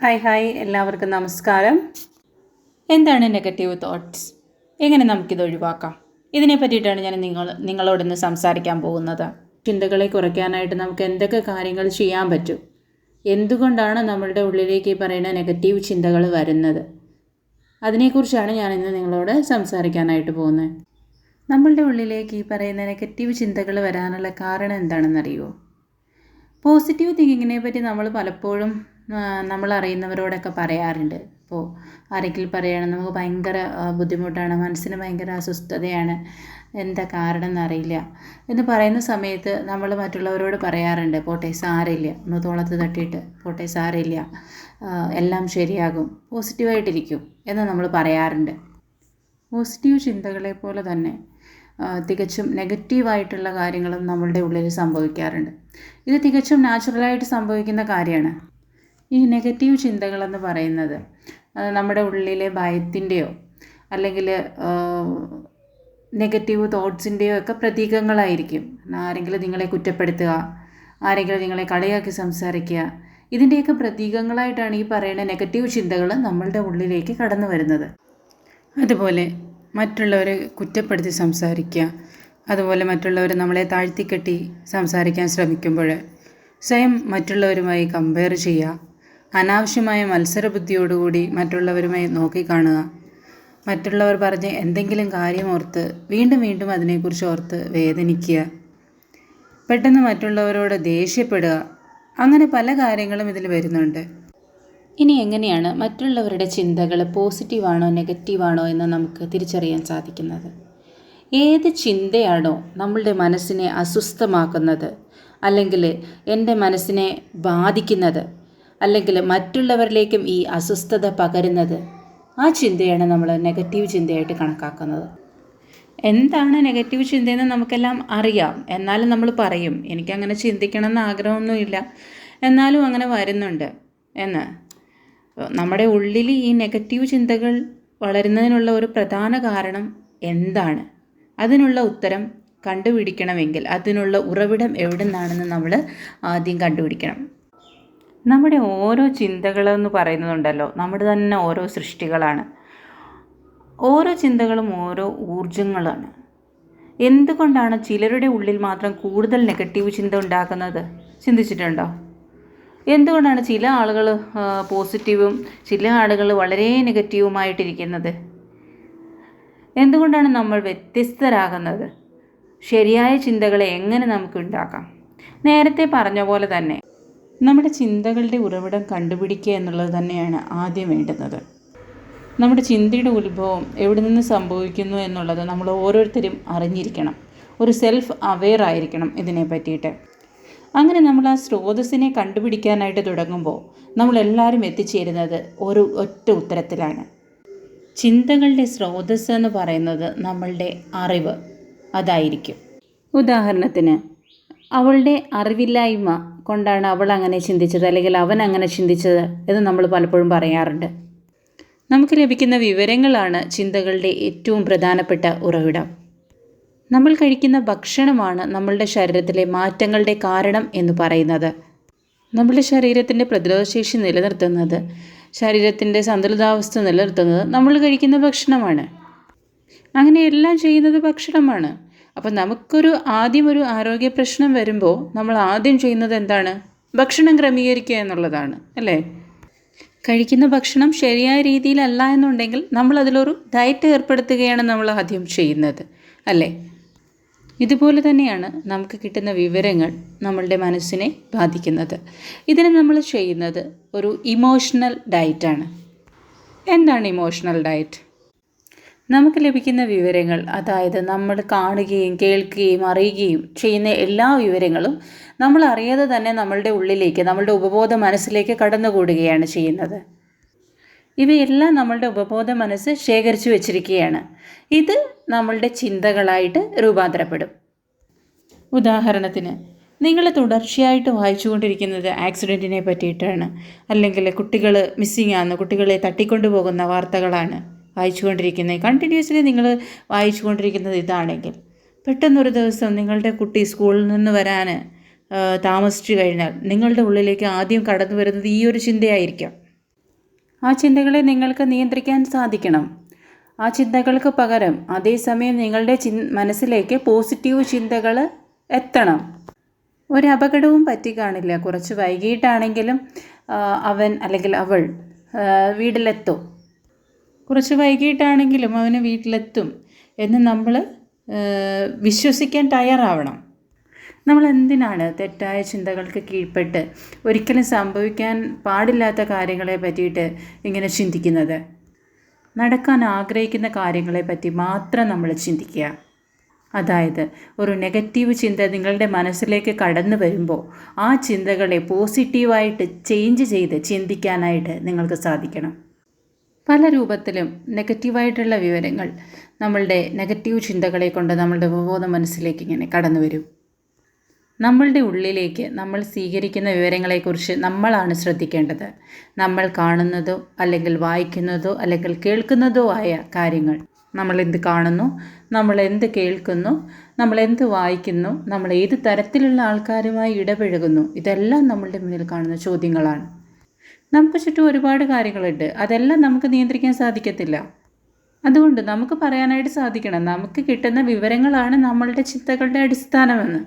Hi hi എല്ലാവർക്കും നമസ്കാരം. എന്താണ് നെഗറ്റീവ് തോട്ട്സ് എങ്ങനെ നമുക്കിത് ഒഴിവാക്കാം? ഇതിനെ പറ്റിയിട്ടാണ് ഞാൻ നിങ്ങൾ നിങ്ങളോടൊന്ന് സംസാരിക്കാൻ പോകുന്നത്. ചിന്തകളെ കുറയ്ക്കാനായിട്ട് നമുക്ക് എന്തൊക്കെ കാര്യങ്ങൾ ചെയ്യാൻ പറ്റും? എന്തുകൊണ്ടാണ് നമ്മളുടെ ഉള്ളിലേക്ക് ഈ പറയുന്ന നെഗറ്റീവ് ചിന്തകൾ വരുന്നത്? അതിനെക്കുറിച്ചാണ് ഞാൻ ഇന്ന് നിങ്ങളോട് സംസാരിക്കാനായിട്ട് പോകുന്നത്. നമ്മളുടെ ഉള്ളിലേക്ക് ഈ പറയുന്ന നെഗറ്റീവ് ചിന്തകൾ വരാനുള്ള കാരണം എന്താണെന്നറിയുമോ? പോസിറ്റീവ് തിങ്കിങ്ങിനെ പറ്റി നമ്മൾ പലപ്പോഴും നമ്മൾ അറിയുന്നവരോടൊക്കെ പറയാറുണ്ട്. ഇപ്പോൾ ആരെങ്കിലും പറയുകയാണ് നമുക്ക് ഭയങ്കര ബുദ്ധിമുട്ടാണ് മനസ്സിന് ഭയങ്കര അസ്വസ്ഥതയാണ്. എന്താ കാരണം എന്നറിയില്ല എന്ന് പറയുന്ന സമയത്ത് നമ്മൾ മറ്റുള്ളവരോട് പറയാറുണ്ട് പോട്ടെ സാരമില്ല. ഒന്ന് തോളത്ത് തട്ടിയിട്ട് പോട്ടെ സാരമില്ല. എല്ലാം ശരിയാകും. പോസിറ്റീവായിട്ടിരിക്കും. എന്ന് നമ്മൾ പറയാറുണ്ട്. പോസിറ്റീവ് ചിന്തകളെ പോലെ തന്നെ തികച്ചും നെഗറ്റീവായിട്ടുള്ള കാര്യങ്ങളും നമ്മളുടെ ഉള്ളിൽ സംഭവിക്കാറുണ്ട്. ഇത് തികച്ചും നാച്ചുറലായിട്ട് സംഭവിക്കുന്ന കാര്യമാണ്. ഈ നെഗറ്റീവ് ചിന്തകളെന്ന് പറയുന്നത് നമ്മുടെ ഉള്ളിലെ ഭയത്തിന്റെയോ അല്ലെങ്കിൽ നെഗറ്റീവ് തോട്ട്സിന്റെയോ ഒക്കെ പ്രതീകങ്ങളായിരിക്കും. ആരെങ്കിലും നിങ്ങളെ കുറ്റപ്പെടുത്തുക ആരെങ്കിലും നിങ്ങളെ കളിയാക്കി സംസാരിക്കുക ഇതിന്റെയൊക്കെ പ്രതീകങ്ങളായിട്ടാണ് ഈ പറയുന്ന നെഗറ്റീവ് ചിന്തകൾ നമ്മളുടെ ഉള്ളിലേക്ക് കടന്നു വരുന്നത്. അതുപോലെ മറ്റുള്ളവരെ കുറ്റപ്പെടുത്തി സംസാരിക്കുക അതുപോലെ മറ്റുള്ളവർ നമ്മളെ താഴ്ത്തിക്കെട്ടി സംസാരിക്കാൻ ശ്രമിക്കുമ്പോൾ സ്വയം മറ്റുള്ളവരുമായി കമ്പയർ ചെയ്യുക അനാവശ്യമായ മത്സരബുദ്ധിയോടുകൂടി മറ്റുള്ളവരുമായി നോക്കിക്കാണുക. മറ്റുള്ളവർ പറഞ്ഞ് എന്തെങ്കിലും കാര്യം ഓർത്ത് വീണ്ടും വീണ്ടും അതിനെക്കുറിച്ച് ഓർത്ത് വേദനിക്കുക. പെട്ടെന്ന് മറ്റുള്ളവരോട് ദേഷ്യപ്പെടുക. അങ്ങനെ പല കാര്യങ്ങളും ഇതിൽ വരുന്നുണ്ട്. ഇനി എങ്ങനെയാണ് മറ്റുള്ളവരുടെ ചിന്തകൾ പോസിറ്റീവാണോ നെഗറ്റീവാണോ എന്ന് നമുക്ക് തിരിച്ചറിയാൻ സാധിക്കുന്നത്? ഏത് ചിന്തയാണോ നമ്മളുടെ മനസ്സിനെ അസ്വസ്ഥമാക്കുന്നത്? അല്ലെങ്കിൽ എന്റെ മനസ്സിനെ ബാധിക്കുന്നത്? അല്ലെങ്കിൽ മറ്റുള്ളവരിലേക്കും ഈ അസ്വസ്ഥത പകരുന്നത്? ആ ചിന്തയാണ് നമ്മൾ നെഗറ്റീവ് ചിന്തയായിട്ട് കണക്കാക്കുന്നത്. എന്താണ് നെഗറ്റീവ് ചിന്തയെന്ന് നമുക്കെല്ലാം അറിയാം. എന്നാലും നമ്മൾ പറയും. എനിക്കങ്ങനെ ചിന്തിക്കണം എന്ന് ആഗ്രഹമൊന്നുമില്ല. എന്നാലും അങ്ങനെ വരുന്നുണ്ട്. എന്ന്. നമ്മുടെ ഉള്ളിൽ ഈ നെഗറ്റീവ് ചിന്തകൾ വളരുന്നതിനുള്ള ഒരു പ്രധാന കാരണം എന്താണ്? അതിനുള്ള ഉത്തരം കണ്ടുപിടിക്കണമെങ്കിൽ അതിനുള്ള ഉറവിടം എവിടെ നിന്നാണെന്ന് നമ്മൾ ആദ്യം കണ്ടുപിടിക്കണം. നമ്മുടെ ഓരോ ചിന്തകളെന്ന് പറയുന്നതുണ്ടല്ലോ നമ്മുടെ തന്നെ ഓരോ സൃഷ്ടികളാണ്. ഓരോ ചിന്തകളും ഓരോ ഊർജങ്ങളാണ് എന്തുകൊണ്ടാണ് ചിലരുടെ ഉള്ളിൽ മാത്രം കൂടുതൽ നെഗറ്റീവ് ചിന്ത ഉണ്ടാക്കുന്നത്? ചിന്തിച്ചിട്ടുണ്ടോ? എന്തുകൊണ്ടാണ് ചില ആളുകൾ പോസിറ്റീവും ചില ആളുകൾ വളരെ നെഗറ്റീവുമായിട്ടിരിക്കുന്നത്? എന്തുകൊണ്ടാണ് നമ്മൾ വ്യത്യസ്തരാകുന്നത്? ശരിയായ ചിന്തകളെ എങ്ങനെ നമുക്ക് ഉണ്ടാക്കാം? നേരത്തെ പറഞ്ഞ പോലെ തന്നെ നമ്മുടെ ചിന്തകളുടെ ഉറവിടം കണ്ടുപിടിക്കുക എന്നുള്ളത് തന്നെയാണ് ആദ്യം വേണ്ടുന്നത്. നമ്മുടെ ചിന്തയുടെ ഉത്ഭവം എവിടെ നിന്ന് സംഭവിക്കുന്നു എന്നുള്ളത് നമ്മൾ ഓരോരുത്തരും അറിഞ്ഞിരിക്കണം. ഒരു സെൽഫ് അവെയർ ആയിരിക്കണം ഇതിനെ പറ്റിയിട്ട്. അങ്ങനെ നമ്മൾ ആ സ്രോതസ്സിനെ കണ്ടുപിടിക്കാനായിട്ട് തുടങ്ങുമ്പോൾ നമ്മളെല്ലാവരും എത്തിച്ചേരുന്നത് ഒരു ഒറ്റ ഉത്തരത്തിലാണ്. ചിന്തകളുടെ സ്രോതസ്സ് എന്ന് പറയുന്നത് നമ്മളുടെ അറിവ് അതായിരിക്കും. ഉദാഹരണത്തിന് അവളുടെ അറിവില്ലായ്മ കൊണ്ടാണ് അവൾ അങ്ങനെ ചിന്തിച്ചത് അല്ലെങ്കിൽ അവൻ അങ്ങനെ ചിന്തിച്ചത് എന്ന് നമ്മൾ പലപ്പോഴും പറയാറുണ്ട്. നമുക്ക് ലഭിക്കുന്ന വിവരങ്ങളാണ് ചിന്തകളുടെ ഏറ്റവും പ്രധാനപ്പെട്ട ഉറവിടം. നമ്മൾ കഴിക്കുന്ന ഭക്ഷണമാണ് നമ്മളുടെ ശരീരത്തിലെ മാറ്റങ്ങളുടെ കാരണം എന്ന് പറയുന്നത്. നമ്മുടെ ശരീരത്തിന്റെ പ്രതിരോധശേഷി നിലനിർത്തുന്നത് ശരീരത്തിന്റെ സന്തുലിതാവസ്ഥ നിലനിർത്തുന്നത് നമ്മൾ കഴിക്കുന്ന ഭക്ഷണമാണ്. അങ്ങനെ എല്ലാം ചെയ്യുന്നത് ഭക്ഷണമാണ്. അപ്പോൾ നമുക്കൊരു ആദ്യം ഒരു ആരോഗ്യ പ്രശ്നം വരുമ്പോൾ നമ്മൾ ആദ്യം ചെയ്യുന്നത് എന്താണ്? ഭക്ഷണം ക്രമീകരിക്കുക എന്നുള്ളതാണ് അല്ലേ? കഴിക്കുന്ന ഭക്ഷണം ശരിയായ രീതിയിലല്ല എന്നുണ്ടെങ്കിൽ നമ്മൾ അതിലൊരു ഡയറ്റ് ഏർപ്പെടുത്തുകയാണ് നമ്മൾ ആദ്യം ചെയ്യുന്നത് അല്ലേ? ഇതുപോലെ തന്നെയാണ് നമുക്ക് കിട്ടുന്ന വിവരങ്ങൾ നമ്മളുടെ മനസ്സിനെ ബാധിക്കുന്നത്. ഇതിനെ നമ്മൾ ചെയ്യുന്നത് ഒരു ഇമോഷണൽ ഡയറ്റാണ് എന്താണ് ഇമോഷണൽ ഡയറ്റ് നമുക്ക് ലഭിക്കുന്ന വിവരങ്ങൾ അതായത് നമ്മൾ കാണുകയും കേൾക്കുകയും അറിയുകയും ചെയ്യുന്ന എല്ലാ വിവരങ്ങളും നമ്മൾ അറിയാതെ തന്നെ നമ്മളുടെ ഉള്ളിലേക്ക് നമ്മളുടെ ഉപബോധ മനസ്സിലേക്ക് കടന്നുകൂടുകയാണ് ചെയ്യുന്നത്. ഇവയെല്ലാം നമ്മളുടെ ഉപബോധ മനസ്സ് ശേഖരിച്ചു വച്ചിരിക്കുകയാണ്. ഇത് നമ്മളുടെ ചിന്തകളായിട്ട് രൂപാന്തരപ്പെടും. ഉദാഹരണത്തിന് നിങ്ങൾ തുടർച്ചയായിട്ട് വായിച്ചുകൊണ്ടിരിക്കുന്നത് ആക്സിഡന്റിനെ പറ്റിയിട്ടാണ് അല്ലെങ്കിൽ കുട്ടികൾ മിസ്സിംഗ് ആണ് കുട്ടികളെ തട്ടിക്കൊണ്ടു പോകുന്ന വാർത്തകളാണ്. വായിച്ചുകൊണ്ടിരിക്കുന്നത്. കണ്ടിന്യൂസ്ലി നിങ്ങൾ വായിച്ചുകൊണ്ടിരിക്കുന്നത് ഇതാണെങ്കിൽ. പെട്ടെന്നൊരു ദിവസം നിങ്ങളുടെ കുട്ടി സ്കൂളിൽ നിന്ന് വരാൻ താമസിച്ചു കഴിഞ്ഞാൽ നിങ്ങളുടെ ഉള്ളിലേക്ക് ആദ്യം കടന്നു വരുന്നത് ഈ ഒരു ചിന്തയായിരിക്കാം. ആ ചിന്തകളെ നിങ്ങൾക്ക് നിയന്ത്രിക്കാൻ സാധിക്കണം. ആ ചിന്തകൾക്ക് പകരം അതേസമയം നിങ്ങളുടെ ചി മനസ്സിലേക്ക് പോസിറ്റീവ് ചിന്തകൾ എത്തണം. ഒരു അപകടവും പറ്റി കാണില്ല കുറച്ച് വൈകിട്ടാണെങ്കിലും അവൻ അല്ലെങ്കിൽ അവൾ വീട്ടിലെത്തും. കുറച്ച് വൈകിട്ടാണെങ്കിലും അവന് വീട്ടിലെത്തും എന്ന് നമ്മൾ വിശ്വസിക്കാൻ തയ്യാറാവണം. നമ്മൾ എന്തിനാണ് തെറ്റായ ചിന്തകൾക്ക് കീഴ്പ്പെട്ട് ഒരിക്കലും സംഭവിക്കാൻ പാടില്ലാത്ത കാര്യങ്ങളെ പറ്റിയിട്ട് ഇങ്ങനെ ചിന്തിക്കുന്നത്? നടക്കാൻ ആഗ്രഹിക്കുന്ന കാര്യങ്ങളെ പറ്റി മാത്രം നമ്മൾ ചിന്തിക്കുക. അതായത് ഒരു നെഗറ്റീവ് ചിന്ത നിങ്ങളുടെ മനസ്സിലേക്ക് കടന്നു വരുമ്പോൾ ആ ചിന്തകളെ പോസിറ്റീവായിട്ട് ചേഞ്ച് ചെയ്ത് ചിന്തിക്കാനായിട്ട് നിങ്ങൾക്ക് സാധിക്കണം. പല രൂപത്തിലും നെഗറ്റീവായിട്ടുള്ള വിവരങ്ങൾ നമ്മളുടെ നെഗറ്റീവ് ചിന്തകളെ കൊണ്ട് നമ്മളുടെ ഉപബോധ മനസ്സിലേക്ക് ഇങ്ങനെ കടന്നു വരും. നമ്മളുടെ ഉള്ളിലേക്ക് നമ്മൾ സ്വീകരിക്കുന്ന വിവരങ്ങളെക്കുറിച്ച് നമ്മളാണ് ശ്രദ്ധിക്കേണ്ടത്. നമ്മൾ കാണുന്നതോ അല്ലെങ്കിൽ വായിക്കുന്നതോ അല്ലെങ്കിൽ കേൾക്കുന്നതോ ആയ കാര്യങ്ങൾ. നമ്മൾ എന്ത് കാണുന്നു? നമ്മൾ എന്ത് കേൾക്കുന്നു? നമ്മൾ എന്ത് വായിക്കുന്നു? നമ്മൾ ഏത് തരത്തിലുള്ള ആൾക്കാരുമായി ഇടപഴകുന്നു? ഇതെല്ലാം നമ്മളുടെ മുന്നിൽ കാണുന്ന ചോദ്യങ്ങളാണ്. നമുക്ക് ചുറ്റും ഒരുപാട് കാര്യങ്ങളുണ്ട്. അതെല്ലാം നമുക്ക് നിയന്ത്രിക്കാൻ സാധിക്കത്തില്ല. അതുകൊണ്ട് നമുക്ക് പറയാനായിട്ട് സാധിക്കണം. നമുക്ക് കിട്ടുന്ന വിവരങ്ങളാണ് നമ്മളുടെ ചിന്തകളുടെ അടിസ്ഥാനമെന്ന്.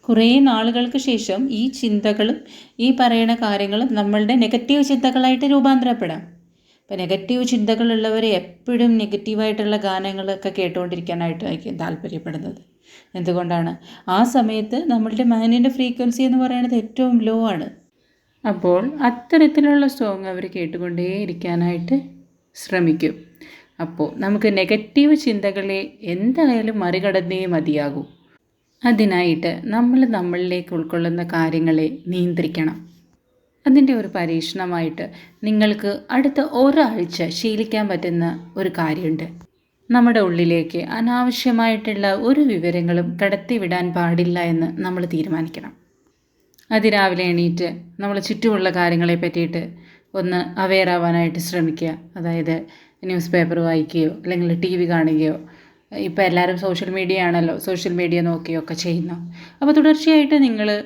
കുറേ നാളുകൾക്ക് ശേഷം ഈ ചിന്തകളും ഈ പറയുന്ന കാര്യങ്ങളും നമ്മളുടെ നെഗറ്റീവ് ചിന്തകളായിട്ട് രൂപാന്തരപ്പെടാം. ഇപ്പോൾ നെഗറ്റീവ് ചിന്തകളുള്ളവർ എപ്പോഴും നെഗറ്റീവായിട്ടുള്ള ഗാനങ്ങളൊക്കെ കേട്ടുകൊണ്ടിരിക്കാനായിട്ടായിരിക്കും താല്പര്യപ്പെടുന്നത്. എന്തുകൊണ്ടാണ്? ആ സമയത്ത് നമ്മളുടെ മൈൻഡിന്റെ ഫ്രീക്വൻസി എന്ന് പറയുന്നത് ഏറ്റവും ലോ ആണ്. അപ്പോൾ അത്തരത്തിലുള്ള സോങ് അവർ കേട്ടുകൊണ്ടേ ഇരിക്കാനായിട്ട് ശ്രമിക്കും. അപ്പോൾ നമുക്ക് നെഗറ്റീവ് ചിന്തകളെ എന്തായാലും മറികടന്നേ മതിയാകൂ. അതിനായിട്ട് നമ്മൾ നമ്മളിലേക്ക് ഉൾക്കൊള്ളുന്ന കാര്യങ്ങളെ നിയന്ത്രിക്കണം. അതിന്റെ ഒരു പരീക്ഷണമായിട്ട് നിങ്ങൾക്ക് അടുത്ത ഒരാഴ്ച ശീലിക്കാൻ പറ്റുന്ന ഒരു കാര്യമുണ്ട്. നമ്മുടെ ഉള്ളിലേക്ക് അനാവശ്യമായിട്ടുള്ള ഒരു വിവരങ്ങളും കടത്തിവിടാൻ പാടില്ല എന്ന് നമ്മൾ തീരുമാനിക്കണം. അതിരാവിലെ എണീറ്റ് നമ്മൾ ചുറ്റുമുള്ള കാര്യങ്ങളെ പറ്റിയിട്ട് ഒന്ന് അവെയർ ആവാനായിട്ട് ശ്രമിക്കുക. അതായത് ന്യൂസ് പേപ്പർ വായിക്കുകയോ അല്ലെങ്കിൽ ടി വി കാണുകയോ. ഇപ്പോൾ എല്ലാവരും സോഷ്യൽ മീഡിയ ആണല്ലോ. സോഷ്യൽ മീഡിയ നോക്കിയൊക്കെ ചെയ്യുന്നു. അപ്പോൾ തുടർച്ചയായിട്ട് നിങ്ങൾ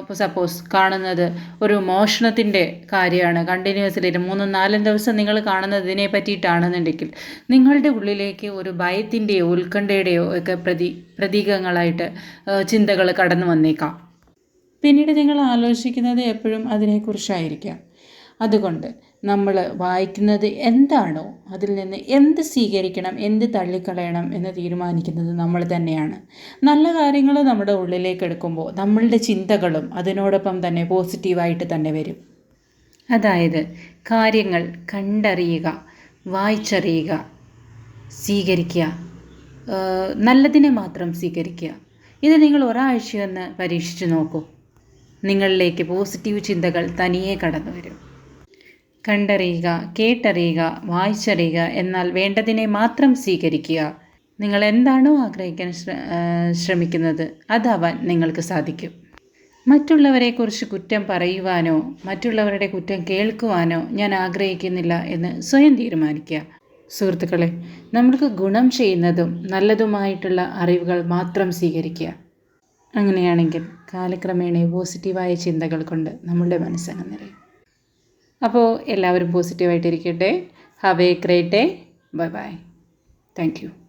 ഇപ്പോൾ സപ്പോസ് കാണുന്നത് ഒരു മോഷണത്തിന്റെ കാര്യമാണ്. കണ്ടിന്യൂസ്ലി മൂന്നും നാലും ദിവസം നിങ്ങൾ കാണുന്നത് ഇതിനെ പറ്റിയിട്ടാണെന്നുണ്ടെങ്കിൽ നിങ്ങളുടെ ഉള്ളിലേക്ക് ഒരു ഭയത്തിന്റെയോ ഉത്കണ്ഠയുടെയോ ഒക്കെ പ്രതി പ്രതീകങ്ങളായിട്ട് ചിന്തകൾ കടന്നു വന്നേക്കാം. പിന്നീട് നിങ്ങൾ ആലോചിക്കുന്നത് എപ്പോഴും അതിനെക്കുറിച്ചായിരിക്കാം. അതുകൊണ്ട് നമ്മൾ വായിക്കുന്നത് എന്താണോ അതിൽ നിന്ന് എന്ത് സ്വീകരിക്കണം എന്ത് തള്ളിക്കളയണം എന്ന് തീരുമാനിക്കുന്നത് നമ്മൾ തന്നെയാണ്. നല്ല കാര്യങ്ങൾ നമ്മുടെ ഉള്ളിലേക്ക് എടുക്കുമ്പോൾ നമ്മളുടെ ചിന്തകളും അതിനോടൊപ്പം തന്നെ പോസിറ്റീവായിട്ട് തന്നെ വരും. അതായത് കാര്യങ്ങൾ കണ്ടറിയുക വായിച്ചറിയുക സ്വീകരിക്കുക നല്ലതിനെ മാത്രം സ്വീകരിക്കുക. ഇത് നിങ്ങൾ ഒരാഴ്ചയൊന്ന് പരീക്ഷിച്ച് നോക്കൂ. നിങ്ങളിലേക്ക് പോസിറ്റീവ് ചിന്തകൾ തനിയെ കടന്നു വരും. കണ്ടറിയുക കേട്ടറിയുക വായിച്ചറിയുക എന്നാൽ വേണ്ടതിനെ മാത്രം സ്വീകരിക്കുക. നിങ്ങൾ എന്താണോ ആഗ്രഹിക്കാൻ ശ്രമിക്കുന്നത് അതാവാൻ നിങ്ങൾക്ക് സാധിക്കും. മറ്റുള്ളവരെക്കുറിച്ച് കുറ്റം പറയുവാനോ മറ്റുള്ളവരുടെ കുറ്റം കേൾക്കുവാനോ ഞാൻ ആഗ്രഹിക്കുന്നില്ല എന്ന് സ്വയം തീരുമാനിക്കുക. സുഹൃത്തുക്കളെ നമ്മൾക്ക് ഗുണം ചെയ്യുന്നതും നല്ലതുമായിട്ടുള്ള അറിവുകൾ മാത്രം സ്വീകരിക്കുക. അങ്ങനെയാണെങ്കിൽ കാലക്രമേണ പോസിറ്റീവായ ചിന്തകൾ കൊണ്ട് നമ്മളുടെ മനസ്സങ്ങ് നിറയും. അപ്പോൾ എല്ലാവരും പോസിറ്റീവായിട്ടിരിക്കട്ടെ. Have a great day bye bye thank you